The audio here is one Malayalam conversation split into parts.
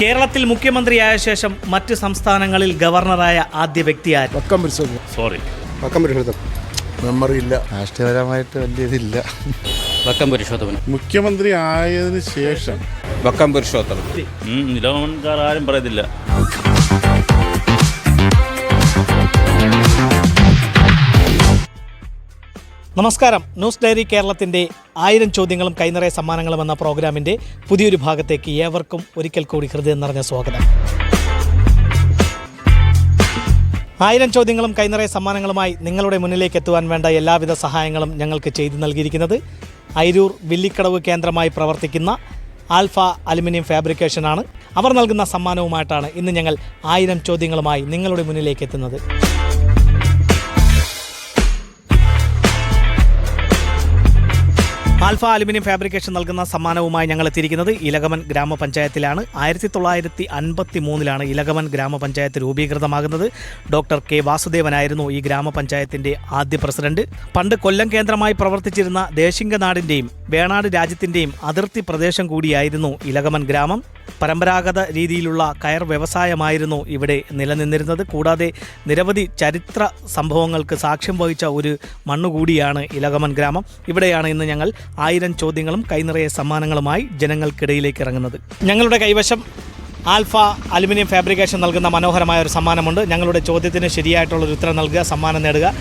കേരളത്തിൽ മുഖ്യമന്ത്രിയായ ശേഷം മറ്റ് സംസ്ഥാനങ്ങളിൽ ഗവർണറായ ആദ്യ വ്യക്തി ആര് വക്കം പരിശോധന സോറി വക്കം പരിശോധന മെമ്മറി ഇല്ല രാഷ്ട്രീയപരമായിട്ട് വലിയ ഇതില്ല വക്കം പരിശോധന. മുഖ്യമന്ത്രി ആയതിനു ശേഷം വക്കം പരിശോധന. നിലവൻകാർ ആരും പറയത്തില്ല. നമസ്കാരം. ന്യൂസ് ഡയറി കേരളത്തിന്റെ ആയിരം ചോദ്യങ്ങളും കൈനിറയ സമ്മാനങ്ങളും എന്ന പ്രോഗ്രാമിന്റെ പുതിയൊരു ഭാഗത്തേക്ക് ഏവർക്കും ഒരിക്കൽ കൂടി ഹൃദയം നിറഞ്ഞ സ്വാഗതം. ആയിരം ചോദ്യങ്ങളും കൈനിറയ സമ്മാനങ്ങളുമായി നിങ്ങളുടെ മുന്നിലേക്ക് എത്തുവാൻ വേണ്ട എല്ലാവിധ സഹായങ്ങളും ഞങ്ങൾക്ക് ചെയ്തു നൽകിയിരിക്കുന്നത് അയിരൂർ വില്ലിക്കടവ് കേന്ദ്രമായി പ്രവർത്തിക്കുന്ന ആൽഫ അലുമിനിയം ഫാബ്രിക്കേഷനാണ്. അവർ നൽകുന്ന സമ്മാനവുമായിട്ടാണ് ഇന്ന് ഞങ്ങൾ ആയിരം ചോദ്യങ്ങളുമായി നിങ്ങളുടെ മുന്നിലേക്ക് എത്തുന്നത്. ആൽഫ അലുമിനിയം ഫാബ്രിക്കേഷൻ നൽകുന്ന സമ്മാനവുമായി ഞങ്ങൾ എത്തിയിരിക്കുന്നത് ഇലകമൻ ഗ്രാമപഞ്ചായത്തിലാണ്. ആയിരത്തി തൊള്ളായിരത്തി അൻപത്തി മൂന്നിലാണ് ഇലകമൻ ഗ്രാമപഞ്ചായത്ത് രൂപീകൃതമാകുന്നത്. ഡോക്ടർ കെ വാസുദേവനായിരുന്നു ഈ ഗ്രാമപഞ്ചായത്തിന്റെ ആദ്യ പ്രസിഡന്റ്. പണ്ട് കൊല്ലം കേന്ദ്രമായി പ്രവർത്തിച്ചിരുന്ന ദേശിംഗനാടിന്റെയും വേണാട് രാജ്യത്തിന്റെയും അതിർത്തി പ്രദേശം കൂടിയായിരുന്നു ഇലകമൻ ഗ്രാമം. പരമ്പരാഗത രീതിയിലുള്ള കയർ വ്യവസായമായിരുന്നു ഇവിടെ നിലനിന്നിരുന്നത്. കൂടാതെ നിരവധി ചരിത്ര സംഭവങ്ങൾക്ക് സാക്ഷ്യം വഹിച്ച ഒരു മണ്ണുകൂടിയാണ് ഇലകമൻ ഗ്രാമം. ഇവിടെയാണ് ഇന്ന് ഞങ്ങൾ ആയിരം ചോദ്യങ്ങളും കൈനിറയ സമ്മാനങ്ങളുമായി ജനങ്ങൾക്കിടയിലേക്ക് ഇറങ്ങുന്നത്. ഞങ്ങളുടെ കൈവശം ആൽഫ അലുമിനിയം ഫാബ്രിക്കേഷൻ നൽകുന്ന മനോഹരമായ ഒരു സമ്മാനമുണ്ട്. ഞങ്ങളുടെ ചോദ്യത്തിന് ശരിയായിട്ടുള്ള ഒരു ഉത്തരം നൽകുക സമ്മാനം നേടുക.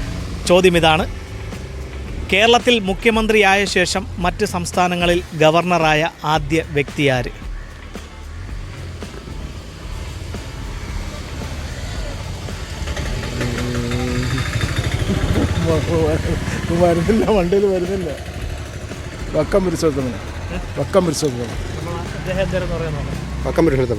ചോദ്യം ഇതാണ്. കേരളത്തിൽ മുഖ്യമന്ത്രിയായ ശേഷം മറ്റ് സംസ്ഥാനങ്ങളിൽ ഗവർണറായ ആദ്യ വ്യക്തിയാര് വരുന്നില്ല വണ്ടിയിൽ വരുന്നില്ല. വക്കം പുരുഷോത്തമൻ. വക്കം പുരുഷോത്തമൻ. വക്കം പരിശോധന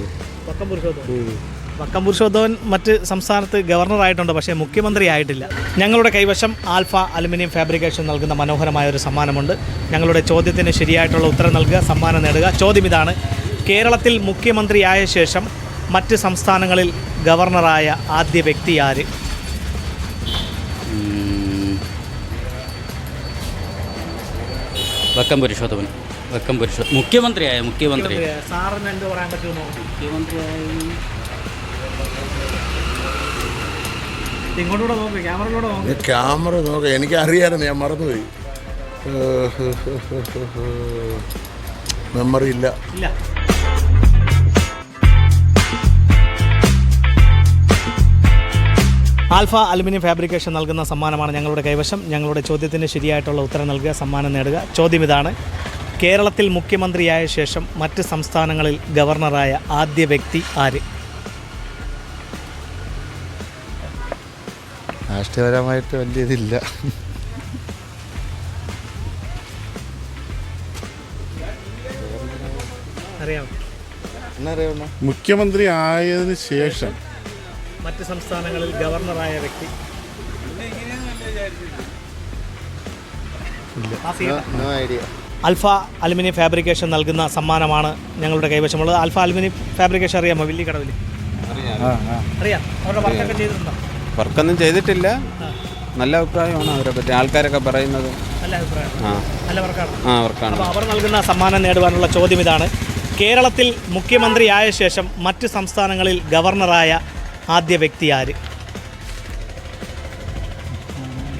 വക്കം പുരുഷോത്തമൻ. വക്കം പുരുഷോത്തമൻ മറ്റ് സംസ്ഥാനത്ത് ഗവർണറായിട്ടുണ്ട് പക്ഷേ മുഖ്യമന്ത്രി ആയിട്ടില്ല. ഞങ്ങളുടെ കൈവശം ആൽഫ അലുമിനിയം ഫാബ്രിക്കേഷൻ നൽകുന്ന മനോഹരമായ ഒരു സമ്മാനമുണ്ട്. ഞങ്ങളുടെ ചോദ്യത്തിന് ശരിയായിട്ടുള്ള ഉത്തരം നൽകുക സമ്മാനം നേടുക. ചോദ്യം ഇതാണ്. കേരളത്തിൽ മുഖ്യമന്ത്രിയായ ശേഷം മറ്റ് സംസ്ഥാനങ്ങളിൽ ഗവർണറായ ആദ്യ വ്യക്തി ആര്? വക്കം പുരുഷോത്തമൻ. വക്കം പുരുഷോ മുഖ്യമന്ത്രിയായ? മുഖ്യമന്ത്രി. സാറിന് എന്ത് പറയാൻ പറ്റുമോ ഇങ്ങോട്ടൂടെ നോക്ക് ക്യാമറയിലൂടെ നോക്ക്. ക്യാമറ നോക്കാം. എനിക്ക് അറിയാമായിരുന്നു ഞാൻ മറന്നുപോയി. മെമ്മറി ഇല്ല. ഇല്ല. ആൽഫ അലുമിനിയം ഫാബ്രിക്കേഷൻ നൽകുന്ന സമ്മാനമാണ് ഞങ്ങളുടെ കൈവശം. ഞങ്ങളുടെ ചോദ്യത്തിന് ശരിയായിട്ടുള്ള ഉത്തരം നൽകുക സമ്മാനം നേടുക. ചോദ്യം ഇതാണ്. കേരളത്തിൽ മുഖ്യമന്ത്രിയായ ശേഷം മറ്റ് സംസ്ഥാനങ്ങളിൽ ഗവർണറായ ആദ്യ വ്യക്തി ആര്? രാഷ്ട്രീയപരമായിട്ട് വലിയ ഇതില്ല. മുഖ്യമന്ത്രി ആയതിനു ശേഷം മറ്റ് സംസ്ഥാനങ്ങളിൽ ഗവർണറായ വ്യക്തി. ആ ഐഡിയ അൽഫ അലുമിനിയം ഫാബ്രിക്കേഷൻ നൽകുന്ന സമ്മാനമാണ് ഞങ്ങളുടെ കൈവശമുള്ളത്. അൽഫ അലുമിനിയം ഫാബ്രിക്കേഷൻ അറിയാമോ? വലിയ കടവിൽ അറിയാം. അവരുടെ വർക്കൊക്കെ ചെയ്തിട്ടുണ്ടോ? വർക്കൊന്നും ചെയ്തിട്ടില്ല. നല്ല അഭിപ്രായമാണ് അവരെ പറ്റി. ആൾക്കാരൊക്കെ പറയുന്നത്. ആ. നല്ല വർക്കാണ്. ആ വർക്കാണ്. അപ്പോൾ അവർ നൽകുന്ന സമ്മാനം നേടുവാനുള്ള ചോദ്യം ഇതാണ്. കേരളത്തിൽ മുഖ്യമന്ത്രിയായ ശേഷം മറ്റ് സംസ്ഥാനങ്ങളിൽ ഗവർണറായ ആദ്യ വ്യക്തി ആര്?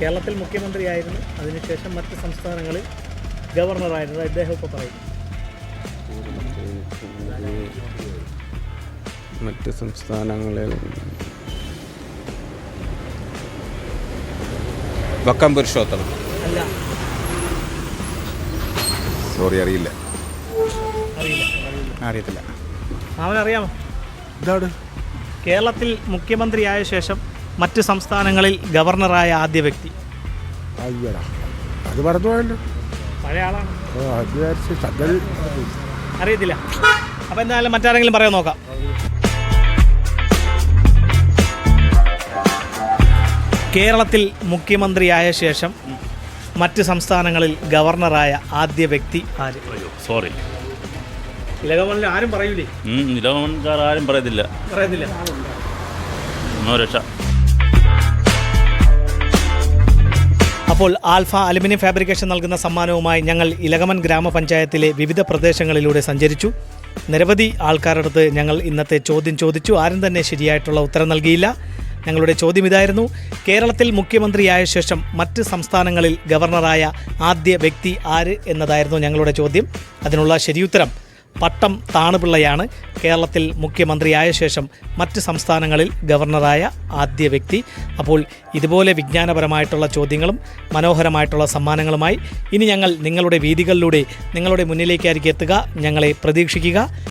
കേരളത്തിൽ മുഖ്യമന്ത്രിയായിരുന്നു. അതിനുശേഷം മറ്റ് സംസ്ഥാനങ്ങളിൽ ഗവർണറായിരുന്നു. അദ്ദേഹം ഇപ്പോൾ പറയും മറ്റ് സംസ്ഥാനങ്ങളിൽ വക്കം പുരുഷോത്തമ അല്ല. സോറി അറിയില്ല. അറിയില്ല. അറിയത്തില്ല. അവനറിയാമോ ഇതാണ് കേരളത്തിൽ മുഖ്യമന്ത്രിയായ ശേഷം മറ്റ് സംസ്ഥാനങ്ങളിൽ ഗവർണറായ ആദ്യ വ്യക്തി. അയ്യടാ അത് മറന്നു പോയല്ലോ. പഴയ ആളാണ്. ഓ അത് വിചാരിച്ച് സംഗതി അറിയത്തില്ല. അപ്പോൾ എന്തായാലും മറ്റാരെങ്കിലും പറയാൻ നോക്കാം. കേരളത്തിൽ മുഖ്യമന്ത്രിയായ ശേഷം മറ്റ് സംസ്ഥാനങ്ങളിൽ ഗവർണറായ ആദ്യ വ്യക്തി ആര്? സോറി ഇലകമണിൽ ആരും പറയൂലേ? നിലവൻകാർ ആരും പറയത്തില്ല. പറയത്തില്ല. ഒന്നോ രക്ഷ. അപ്പോൾ ആൽഫ അലുമിനിയം ഫാബ്രിക്കേഷൻ നൽകുന്ന സമ്മാനവുമായി ഞങ്ങൾ ഇലകമൻ ഗ്രാമപഞ്ചായത്തിലെ വിവിധ പ്രദേശങ്ങളിലൂടെ സഞ്ചരിച്ചു. നിരവധി ആൾക്കാരുടെ അടുത്ത് ഞങ്ങൾ ഇന്നത്തെ ചോദ്യം ചോദിച്ചു. ആരും തന്നെ ശരിയായിട്ടുള്ള ഉത്തരം നൽകിയില്ല. ഞങ്ങളുടെ ചോദ്യം ഇതായിരുന്നു. കേരളത്തിൽ മുഖ്യമന്ത്രിയായ ശേഷം മറ്റ് സംസ്ഥാനങ്ങളിൽ ഗവർണറായ ആദ്യ വ്യക്തി ആര് എന്നതായിരുന്നു ഞങ്ങളുടെ ചോദ്യം. അതിനുള്ള ശരിയുത്തരം പട്ടം താണുപിള്ളയാണ്. കേരളത്തിൽ മുഖ്യമന്ത്രിയായ ശേഷം മറ്റ് സംസ്ഥാനങ്ങളിൽ ഗവർണറായ ആദ്യ വ്യക്തി. അപ്പോൾ ഇതുപോലെ വിജ്ഞാനപരമായിട്ടുള്ള ചോദ്യങ്ങളും മനോഹരമായിട്ടുള്ള സമ്മാനങ്ങളുമായി ഇനി ഞങ്ങൾ നിങ്ങളുടെ വീതികളിലൂടെ നിങ്ങളുടെ മുന്നിലേക്കായിരിക്കും എത്തുക. ഞങ്ങളെ പ്രതീക്ഷിക്കുക.